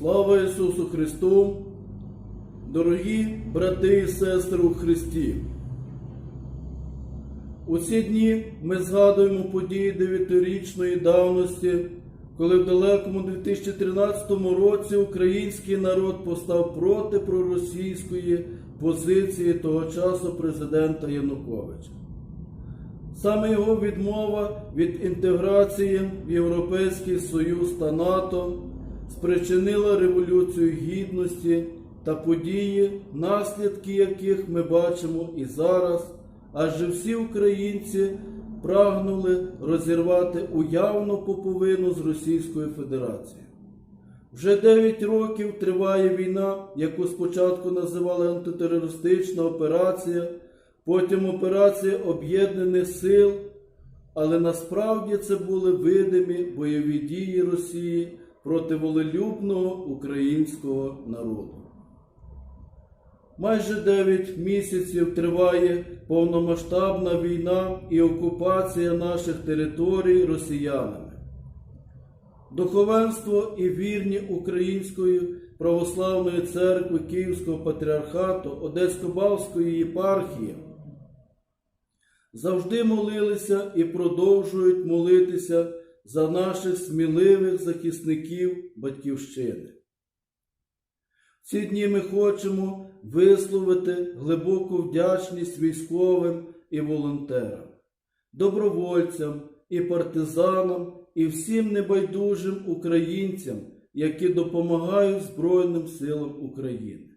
Слава Ісусу Христу! Дорогі брати і сестри у Христі! У ці дні ми згадуємо події дев'ятирічної давності, коли в далекому 2013 році український народ постав проти проросійської позиції того часу президента Януковича. Саме його відмова від інтеграції в Європейський Союз та НАТО спричинила революцію гідності та події, наслідки яких ми бачимо і зараз, адже всі українці прагнули розірвати уявну поповину з Російською Федерацією. Вже 9 років триває війна, яку спочатку називали антитерористична операція, потім операція Об'єднаних сил, але насправді це були видимі бойові дії Росії проти волелюбного українського народу. Майже 9 місяців триває повномасштабна війна і окупація наших територій росіянами. Духовенство і вірні Української православної церкви Київського патріархату Одесько-Бавської єпархії завжди молилися і продовжують молитися за наших сміливих захисників Батьківщини. Ці дні ми хочемо висловити глибоку вдячність військовим і волонтерам, добровольцям і партизанам і всім небайдужим українцям, які допомагають Збройним силам України.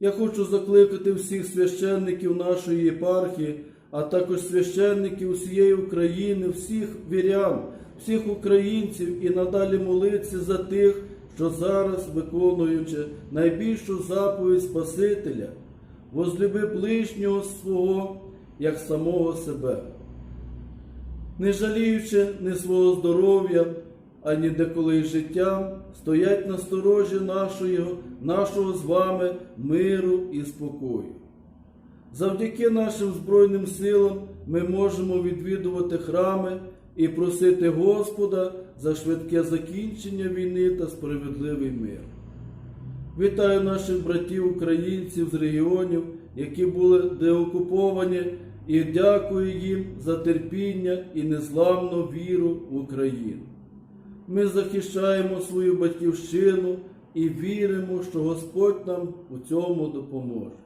Я хочу закликати всіх священників нашої єпархії, а також священників усієї України, всіх вірян, всіх українців і надалі молитися за тих, що зараз, виконуючи найбільшу заповідь Спасителя, возлюби ближнього свого як самого себе, не жаліючи ні свого здоров'я, ані деколи життя, стоять на сторожі нашого, нашого з вами миру і спокою. Завдяки нашим Збройним силам ми можемо відвідувати храми і просити Господа за швидке закінчення війни та справедливий мир. Вітаю наших братів українців з регіонів, які були деокуповані, і дякую їм за терпіння і незламну віру в Україну. Ми захищаємо свою батьківщину і віримо, що Господь нам у цьому допоможе.